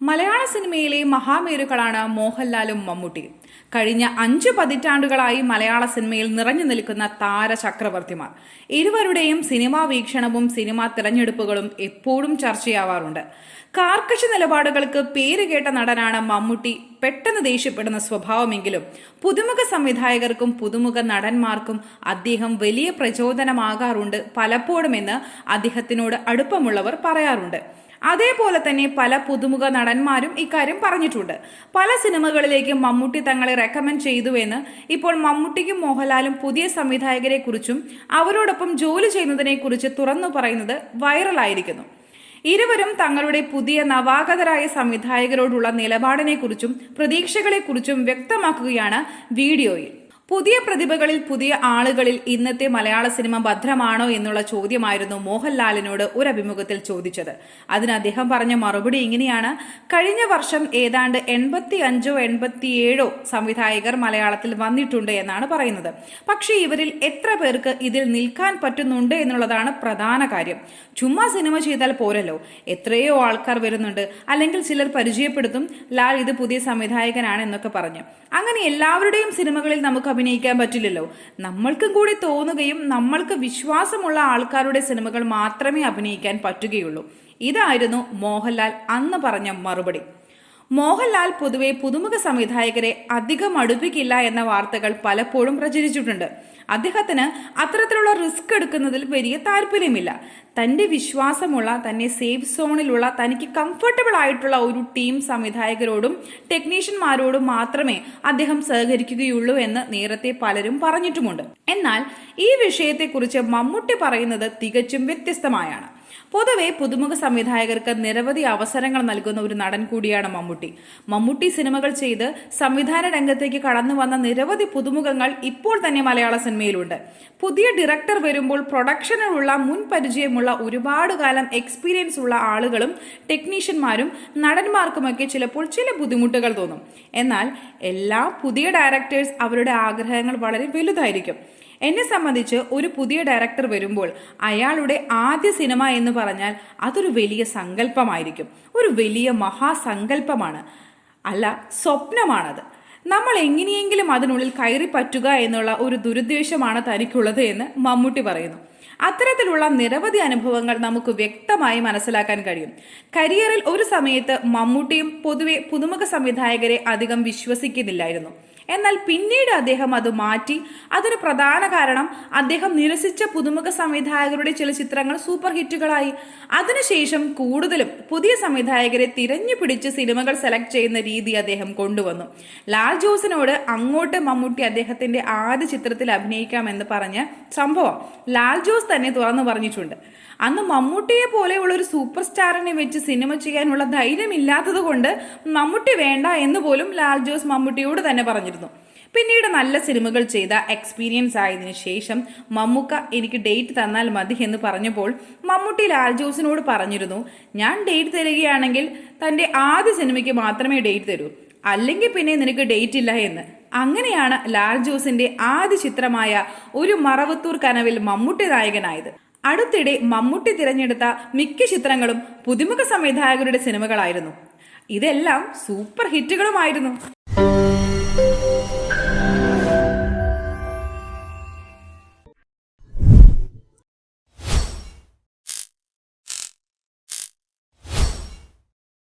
മലയാള സിനിമയിലെ മഹാമേരുക്കളാണ് മോഹൻലാലും മമ്മൂട്ടിയും കഴിഞ്ഞ അഞ്ചു പതിറ്റാണ്ടുകളായി മലയാള സിനിമയിൽ നിറഞ്ഞു നിൽക്കുന്ന താര ചക്രവർത്തിമാർ. ഇരുവരുടെയും സിനിമാ വീക്ഷണവും സിനിമാ തിരഞ്ഞെടുപ്പുകളും എപ്പോഴും ചർച്ചയാവാറുണ്ട്. കാർക്കശ നിലപാടുകൾക്ക് പേരുകേട്ട നടനാണ് മമ്മൂട്ടി. പെട്ടെന്ന് ദേഷ്യപ്പെടുന്ന സ്വഭാവമെങ്കിലും പുതുമുഖ സംവിധായകർക്കും പുതുമുഖ നടന്മാർക്കും അദ്ദേഹം വലിയ പ്രചോദനമാകാറുണ്ട് പലപ്പോഴുമെന്ന് അദ്ദേഹത്തിനോട് അടുപ്പമുള്ളവർ പറയാറുണ്ട്. അതേപോലെ തന്നെ പല പുതുമുഖ നടന്മാരും ഇക്കാര്യം പറഞ്ഞിട്ടുണ്ട്. പല സിനിമകളിലേക്കും മമ്മൂട്ടി തങ്ങളെ റെക്കമെൻഡ് ചെയ്തുവെന്ന് ഇപ്പോൾ മമ്മൂട്ടിക്കും മോഹൻലാലും പുതിയ സംവിധായകരെ കുറിച്ചും അവരോടൊപ്പം ജോലി ചെയ്യുന്നതിനെ കുറിച്ച് തുറന്നു പറയുന്നത് വൈറലായിരിക്കുന്നു. ഇരുവരും തങ്ങളുടെ പുതിയ നവാഗതരായ സംവിധായകരോടുള്ള നിലപാടിനെക്കുറിച്ചും പ്രതീക്ഷകളെക്കുറിച്ചും വ്യക്തമാക്കുകയാണ് വീഡിയോയിൽ. പുതിയ പ്രതിഭകളിൽ പുതിയ ആളുകളിൽ ഇന്നത്തെ മലയാള സിനിമ ഭദ്രമാണോ എന്നുള്ള ചോദ്യമായിരുന്നു മോഹൻലാലിനോട് ഒരു അഭിമുഖത്തിൽ ചോദിച്ചത്. അതിന് അദ്ദേഹം പറഞ്ഞ മറുപടി ഇങ്ങനെയാണ്. കഴിഞ്ഞ വർഷം ഏതാണ്ട് എൺപത്തി അഞ്ചോ എൺപത്തിയേഴോ സംവിധായകർ മലയാളത്തിൽ വന്നിട്ടുണ്ട് എന്നാണ് പറയുന്നത്. പക്ഷേ ഇവരിൽ എത്ര പേർക്ക് ഇതിൽ നിൽക്കാൻ പറ്റുന്നുണ്ട് എന്നുള്ളതാണ് പ്രധാന കാര്യം. ചുമ്മാ സിനിമ ചെയ്താൽ പോരല്ലോ. എത്രയോ ആൾക്കാർ വരുന്നുണ്ട്. അല്ലെങ്കിൽ ചിലർ പരിചയപ്പെടുത്തും. ലാൽ ഇത് പുതിയ സംവിധായകനാണ് എന്നൊക്കെ പറഞ്ഞു. അങ്ങനെ എല്ലാവരുടെയും സിനിമകളിൽ നമുക്ക് അഭിനയിക്കാൻ പറ്റില്ലല്ലോ. നമ്മൾക്കും കൂടി തോന്നുകയും നമ്മൾക്ക് വിശ്വാസമുള്ള ആൾക്കാരുടെ സിനിമകൾ മാത്രമേ അഭിനയിക്കാൻ പറ്റുകയുള്ളൂ. ഇതായിരുന്നു മോഹൻലാൽ അന്ന് പറഞ്ഞ മറുപടി. മോഹൻലാൽ പൊതുവെ പുതുമുഖ സംവിധായകരെ അധികം അടുപ്പിക്കില്ല എന്ന വാർത്തകൾ പലപ്പോഴും പ്രചരിച്ചിട്ടുണ്ട്. അദ്ദേഹത്തിന് അത്തരത്തിലുള്ള റിസ്ക് എടുക്കുന്നതിൽ വലിയ താല്പര്യമില്ല. തന്റെ വിശ്വാസമുള്ള തന്നെ സേഫ് സോണിലുള്ള തനിക്ക് കംഫർട്ടബിൾ ആയിട്ടുള്ള ഒരു ടീം സംവിധായകരോടും ടെക്നീഷ്യന്മാരോടും മാത്രമേ അദ്ദേഹം സഹകരിക്കുകയുള്ളൂ എന്ന് നേരത്തെ പലരും പറഞ്ഞിട്ടുമുണ്ട്. എന്നാൽ ഈ വിഷയത്തെക്കുറിച്ച് മമ്മൂട്ടി പറയുന്നത് തികച്ചും വ്യത്യസ്തമായാണ്. പൊതുവെ പുതുമുഖ സംവിധായകർക്ക് നിരവധി അവസരങ്ങൾ നൽകുന്ന ഒരു നടൻ കൂടിയാണ് മമ്മൂട്ടി. മമ്മൂട്ടി സിനിമകൾ ചെയ്ത് സംവിധാന രംഗത്തേക്ക് കടന്നു വന്ന നിരവധി പുതുമുഖങ്ങൾ ഇപ്പോൾ തന്നെ മലയാള സിനിമയിലുണ്ട്. പുതിയ ഡയറക്ടർ വരുമ്പോൾ പ്രൊഡക്ഷനിലുള്ള മുൻ പരിചയമുള്ള ഒരുപാട് കാലം എക്സ്പീരിയൻസ് ഉള്ള ആളുകളും ടെക്നീഷ്യന്മാരും നടന്മാർക്കുമൊക്കെ ചിലപ്പോൾ ചില ബുദ്ധിമുട്ടുകൾ തോന്നും. എന്നാൽ എല്ലാ പുതിയ ഡയറക്ടേഴ്സ് അവരുടെ ആഗ്രഹങ്ങൾ വളരെ വലുതായിരിക്കും. എന്നെ സംബന്ധിച്ച് ഒരു പുതിയ ഡയറക്ടർ വരുമ്പോൾ അയാളുടെ ആദ്യ സിനിമ എന്ന് പറഞ്ഞാൽ അതൊരു വലിയ സങ്കല്പമായിരിക്കും. ഒരു വലിയ മഹാസങ്കല്പമാണ്. അല്ല സ്വപ്നമാണത്. നമ്മൾ എങ്ങനെയെങ്കിലും അതിനുള്ളിൽ കയറി പറ്റുക എന്നുള്ള ഒരു ദുരുദ്ദേശമാണ് തനിക്കുള്ളത് എന്ന് മമ്മൂട്ടി പറയുന്നു. അത്തരത്തിലുള്ള നിരവധി അനുഭവങ്ങൾ നമുക്ക് വ്യക്തമായി മനസ്സിലാക്കാൻ കഴിയും. കരിയറിൽ ഒരു സമയത്ത് മമ്മൂട്ടിയും പൊതുവെ പുതുമുഖ സംവിധായകരെ അധികം വിശ്വസിക്കുന്നില്ലായിരുന്നു. എന്നാൽ പിന്നീട് അദ്ദേഹം അത് മാറ്റി. അതിന് പ്രധാന കാരണം. അദ്ദേഹം നിരസിച്ച പുതുമുഖ സംവിധായകരുടെ ചില ചിത്രങ്ങൾ സൂപ്പർ ഹിറ്റുകളായി അതിനുശേഷം കൂടുതലും പുതിയ സംവിധായകരെ തിരഞ്ഞു പിടിച്ച് സിനിമകൾ സെലക്ട് ചെയ്യുന്ന രീതി അദ്ദേഹം കൊണ്ടുവന്നു. ലാൽ ജോസിനോട് അങ്ങോട്ട് മമ്മൂട്ടി അദ്ദേഹത്തിന്റെ ആദ്യ ചിത്രത്തിൽ അഭിനയിക്കാമെന്ന് പറഞ്ഞ സംഭവം ലാൽ ജോസ് തന്നെ തുറന്നു പറഞ്ഞിട്ടുണ്ട്. അന്ന് മമ്മൂട്ടിയെ പോലെയുള്ള ഒരു സൂപ്പർ സ്റ്റാറിനെ വെച്ച് സിനിമ ചെയ്യാനുള്ള ധൈര്യമില്ലാത്തത് കൊണ്ട് മമ്മൂട്ടി വേണ്ട എന്ന് പോലും ലാൽ ജോസ് മമ്മൂട്ടിയോട് തന്നെ പറഞ്ഞിരുന്നു. പിന്നീട് നല്ല സിനിമകൾ ചെയ്ത എക്സ്പീരിയൻസ് ആയതിനു ശേഷം മമ്മൂക്ക എനിക്ക് ഡേറ്റ് തന്നാൽ മതി എന്ന് പറഞ്ഞപ്പോൾ മമ്മൂട്ടി ലാൽ ജോസിനോട് പറഞ്ഞിരുന്നു ഞാൻ ഡേറ്റ് തരികയാണെങ്കിൽ തന്റെ ആദ്യ സിനിമയ്ക്ക് മാത്രമേ ഡേറ്റ് തരൂ അല്ലെങ്കിൽ പിന്നെ നിനക്ക് ഡേറ്റ് ഇല്ല എന്ന്. അങ്ങനെയാണ് ലാൽ ജോസിന്റെ ആദ്യ ചിത്രമായ ഒരു മറവത്തൂർ കനവിൽ മമ്മൂട്ടി നായകനായത്. അടുത്തിടെ മമ്മൂട്ടി തിരഞ്ഞെടുത്ത മിക്ക ചിത്രങ്ങളും പുതുമുഖ സംവിധായകരുടെ സിനിമകളായിരുന്നു. ഇതെല്ലാം സൂപ്പർ ഹിറ്റുകളുമായിരുന്നു